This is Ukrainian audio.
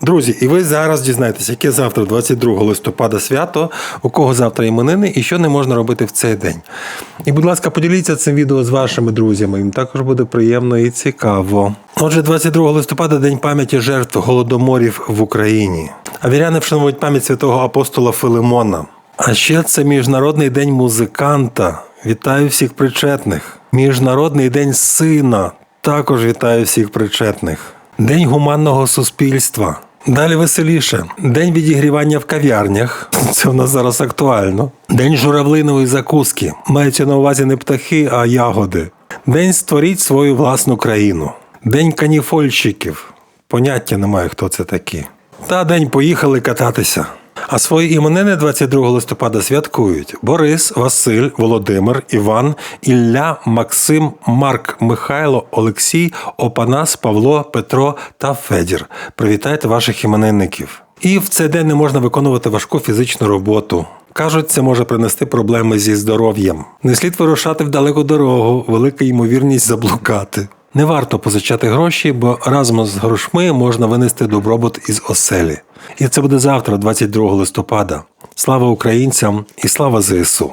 Друзі, і ви зараз дізнаєтесь, яке завтра, 22 листопада, свято, у кого завтра іменини і що не можна робити в цей день. І, будь ласка, поділіться цим відео з вашими друзями. Їм також буде приємно і цікаво. Отже, 22 листопада день пам'яті жертв голодоморів в Україні. А віряни вшанують пам'ять святого апостола Филимона. А ще це Міжнародний день музиканта. Вітаю всіх причетних. Міжнародний день сина. Також вітаю всіх причетних. День гуманного суспільства. Далі веселіше. День відігрівання в кав'ярнях. Це в нас зараз актуально. День журавлинової закуски. Мається на увазі не птахи, а ягоди. День створіть свою власну країну. День каніфольщиків. Поняття немає, хто це такі. Та день поїхали кататися. А свої іменини 22 листопада святкують Борис, Василь, Володимир, Іван, Ілля, Максим, Марк, Михайло, Олексій, Опанас, Павло, Петро та Федір. Привітайте ваших іменинників. І в цей день не можна виконувати важку фізичну роботу. Кажуть, це може принести проблеми зі здоров'ям. Не слід вирушати в далеку дорогу, велика ймовірність заблукати. Не варто позичати гроші, бо разом з грошми можна винести добробут із оселі. І це буде завтра, 22 листопада. Слава українцям і слава ЗСУ!